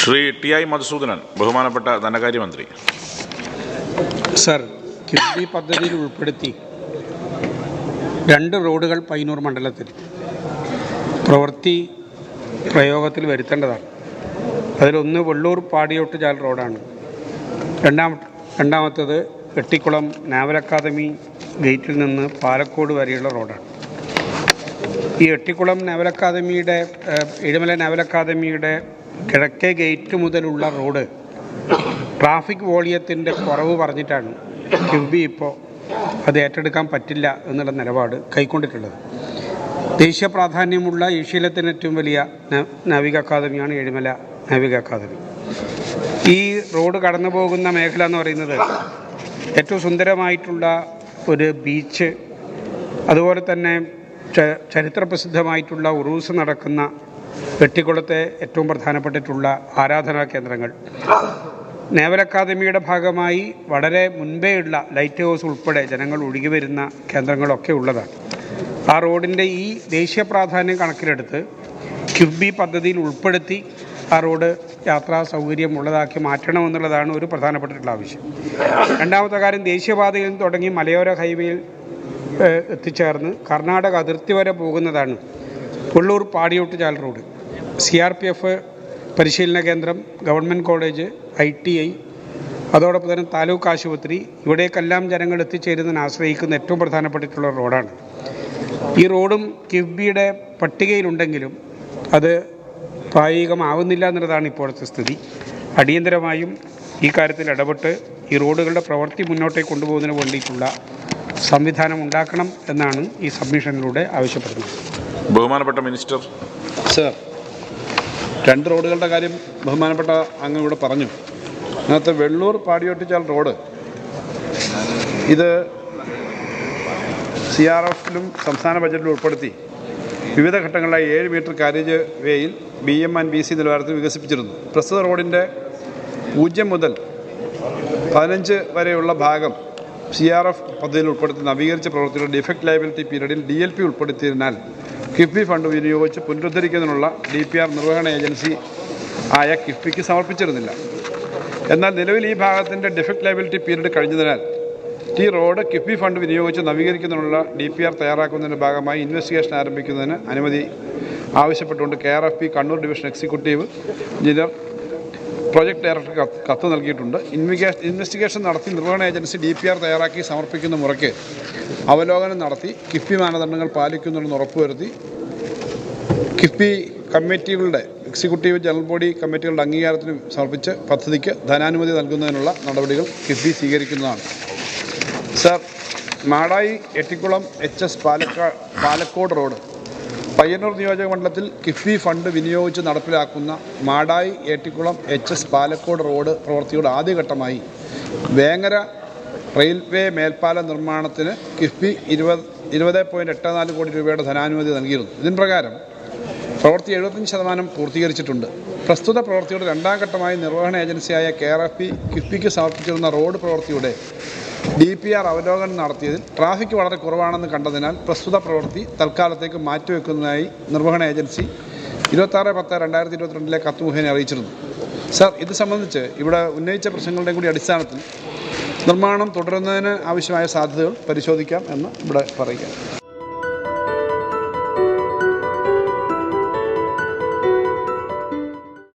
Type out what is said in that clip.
Shri T I Madhusoodanan ബഹുമാനപ്പെട്ട ധനകാര്യമന്ത്രി. Sir KIIFB പദ്ധതിയിൽ ഉൾപ്പെടുത്തി രണ്ട് റോഡുകൾ പയ്യന്നൂർ മണ്ഡലത്തിൽ പ്രവൃത്തി പ്രയോഗത്തിൽ വരുത്തേണ്ടതാണ്. അതിലൊന്ന് വെള്ളൂർ പാടിയോട്ട് ചാൽ റോഡാണ്. രണ്ടാമ രണ്ടാമത്തത് എട്ടിക്കുളം നാവൽ അക്കാദമി ഗേറ്റിൽ നിന്ന് പാലക്കോട് വരെയുള്ള റോഡാണ്. ഈ എട്ടിക്കുളം നാവൽ അക്കാദമിയുടെ ഇഴമല നാവൽ അക്കാദമിയുടെ കിഴക്കേ ഗേറ്റ് മുതലുള്ള റോഡ് ട്രാഫിക് വോളിയത്തിന്റെ കുറവ് പറഞ്ഞിട്ടാണ് ക്യൂബി ഇപ്പോൾ അത് ഏറ്റെടുക്കാൻ പറ്റില്ല എന്നുള്ള നിലപാട് കൈക്കൊണ്ടിട്ടുള്ളത്. ദേശീയ പ്രാധാന്യമുള്ള ഏഷ്യയിലെ തന്നെ ഏറ്റവും വലിയ നാവിക അക്കാദമിയാണ് ഏഴിമല നാവിക അക്കാദമി. ഈ റോഡ് കടന്നു പോകുന്ന മേഖല എന്ന് പറയുന്നത് ഏറ്റവും സുന്ദരമായിട്ടുള്ള ഒരു ബീച്ച് അതുപോലെ തന്നെ ചരിത്രപ്രസിദ്ധമായിട്ടുള്ള ഉറൂസ് നടക്കുന്ന വെട്ടിക്കുളത്തെ ഏറ്റവും പ്രധാനപ്പെട്ടിട്ടുള്ള ആരാധനാ കേന്ദ്രങ്ങൾ. നേവൽ അക്കാദമിയുടെ ഭാഗമായി വളരെ മുൻപേയുള്ള ലൈറ്റ് ഹൗസ് ഉൾപ്പെടെ ജനങ്ങൾ ഒഴുകി വരുന്ന കേന്ദ്രങ്ങളൊക്കെ ഉള്ളതാണ്. ആ റോഡിന്റെ ഈ ദേശീയ പ്രാധാന്യം കണക്കിലെടുത്ത് ക്യുബി പദ്ധതിയിൽ ഉൾപ്പെടുത്തി ആ റോഡ് യാത്രാ സൗകര്യം ഉള്ളതാക്കി മാറ്റണമെന്നുള്ളതാണ് ഒരു പ്രധാനപ്പെട്ടിട്ടുള്ള ആവശ്യം. രണ്ടാമത്തെ കാര്യം ദേശീയപാതയിൽ നിന്ന് തുടങ്ങി മലയോര ഹൈവേയിൽ എത്തിച്ചേർന്ന് കർണാടക അതിർത്തി വരെ പോകുന്നതാണ് Ulloor Padiyottuchal road. C R P F പരിശീലന കേന്ദ്രം government college I T I അതോടൊപ്പം തന്നെ താലൂക്ക് ആശുപത്രി ഇവിടേക്കെല്ലാം ജനങ്ങൾ എത്തിച്ചേരുന്നതിന് ആശ്രയിക്കുന്ന ഏറ്റവും പ്രധാനപ്പെട്ടിട്ടുള്ള റോഡാണ്. ഈ റോഡും കിഫ്ബിയുടെ പട്ടികയിലുണ്ടെങ്കിലും അത് പ്രായോഗികമാവുന്നില്ല എന്നുള്ളതാണ് ഇപ്പോഴത്തെ സ്ഥിതി. അടിയന്തരമായും ഈ കാര്യത്തിൽ ഇടപെട്ട് ഈ റോഡുകളുടെ പ്രവൃത്തി മുന്നോട്ടേക്ക് കൊണ്ടുപോകുന്നതിന് വേണ്ടിയിട്ടുള്ള സംവിധാനം ഉണ്ടാക്കണം എന്നാണ് ഈ സബ്മിഷനിലൂടെ ആവശ്യപ്പെടുന്നത്. ബഹുമാനപ്പെട്ട മിനിസ്റ്റർ. സർ രണ്ട് റോഡുകളുടെ കാര്യം ബഹുമാനപ്പെട്ട അങ്ങ് ഇവിടെ പറഞ്ഞു. അതിനകത്ത് വെള്ളൂർ പാടിയൊട്ടിച്ചാൽ റോഡ്. ഇത് സി ആർ എഫിലും സംസ്ഥാന ബജറ്റിലും ഉൾപ്പെടുത്തി. വിവിധ ഘട്ടങ്ങളിലായി ഏഴ് മീറ്റർ കാരേജ് വേയിൽ B M and B C നിലവാരത്തിൽ വികസിപ്പിച്ചിരുന്നു. പ്രസ്തുത റോഡിന്റെ പൂജ്യം മുതൽ പതിനഞ്ച് വരെയുള്ള ഭാഗം സി ആർ എഫ് പദ്ധതിയിൽ ഉൾപ്പെടുത്തി നവീകരിച്ച പ്രവൃത്തിയുടെ ഡിഫക്ട് ലയബിലിറ്റി പീരീഡിൽ ഡി എൽ പി ഉൾപ്പെടുത്തിയതിനാൽ കിഫ്ബി ഫണ്ട് വിനിയോഗിച്ച് പുനരുദ്ധരിക്കുന്നതിനുള്ള ഡി പി ആർ നിർവഹണ ഏജൻസി ആയ കിഫ്ബിക്ക് സമർപ്പിച്ചിരുന്നില്ല. എന്നാൽ നിലവിൽ ഈ ഭാഗത്തിന്റെ ഡിഫക്ട് ലയബിലിറ്റി പീരീഡ് കഴിഞ്ഞതിനാൽ ടി റോഡ് കിഫ്ബി ഫണ്ട് വിനിയോഗിച്ച് നവീകരിക്കുന്നതിനുള്ള ഡി പി ആർ തയ്യാറാക്കുന്നതിന്റെ ഭാഗമായി ഇൻവെസ്റ്റിഗേഷൻ ആരംഭിക്കുന്നതിന് അനുമതി ആവശ്യപ്പെട്ടുകൊണ്ട് K R F P Kannur division executive engineer project director കത്ത് നൽകിയിട്ടുണ്ട്. ഇൻവിഗേഷൻ ഇൻവെസ്റ്റിഗേഷൻ നടത്തി നിർവഹണ ഏജൻസി ഡി പി ആർ തയ്യാറാക്കി സമർപ്പിക്കുന്ന മുറയ്ക്ക് അവലോകനം നടത്തി കിഫ്ബി മാനദണ്ഡങ്ങൾ പാലിക്കുന്നുണ്ടെന്ന് ഉറപ്പുവരുത്തി കിഫ്ബി കമ്മിറ്റികളുടെ എക്സിക്യൂട്ടീവ് ജനറൽ ബോഡി കമ്മിറ്റികളുടെ അംഗീകാരത്തിന് സമർപ്പിച്ച് പദ്ധതിക്ക് ധനാനുമതി നൽകുന്നതിനുള്ള നടപടികൾ KIIFB സ്വീകരിക്കുന്നതാണ്. Sir Madayi Ettikulam H S പാലക്കാ Palakkode road Payyanur നിയോജക മണ്ഡലത്തിൽ കിഫ്ബി ഫണ്ട് വിനിയോഗിച്ച് നടപ്പിലാക്കുന്ന Madayi Ettikulam H S Palakkode road പ്രവൃത്തിയുടെ ആദ്യഘട്ടമായി വേങ്ങര റെയിൽവേ മേൽപ്പാല നിർമ്മാണത്തിന് കിഫ്ബി ഇരുപത് ഇരുപത് പോയിന്റ് എട്ട് നാല് കോടി രൂപയുടെ ധനാനുമതി നൽകിയിരുന്നു. ഇതിന് പ്രകാരം പ്രവൃത്തി എഴുപത്തഞ്ച് ശതമാനം പൂർത്തീകരിച്ചിട്ടുണ്ട്. പ്രസ്തുത പ്രവൃത്തിയുടെ രണ്ടാം ഘട്ടമായി നിർവഹണ ഏജൻസിയായ കെ ആർ എഫ് പി കിഫ്ബിക്ക് സമർപ്പിച്ചിരുന്ന റോഡ് പ്രവൃത്തിയുടെ ഡി പി ആർ അവലോകനം നടത്തിയതിൽ ട്രാഫിക് വളരെ കുറവാണെന്ന് കണ്ടതിനാൽ പ്രസ്തുത പ്രവൃത്തി തൽക്കാലത്തേക്ക് മാറ്റിവെക്കുന്നതായി നിർവഹണ ഏജൻസി ഇരുപത്താറ് പത്ത് രണ്ടായിരത്തി ഇരുപത്തിരണ്ടിലെ കത്ത് മുഖേന അറിയിച്ചിരുന്നു. സാർ ഇത് സംബന്ധിച്ച് ഇവിടെ ഉന്നയിച്ച പ്രശ്നങ്ങളുടെയും കൂടി അടിസ്ഥാനത്തിൽ നിർമ്മാണം തുടരുന്നതിന് ആവശ്യമായ സാധ്യതകൾ പരിശോധിക്കാം എന്ന് ഇവിടെ പറയുക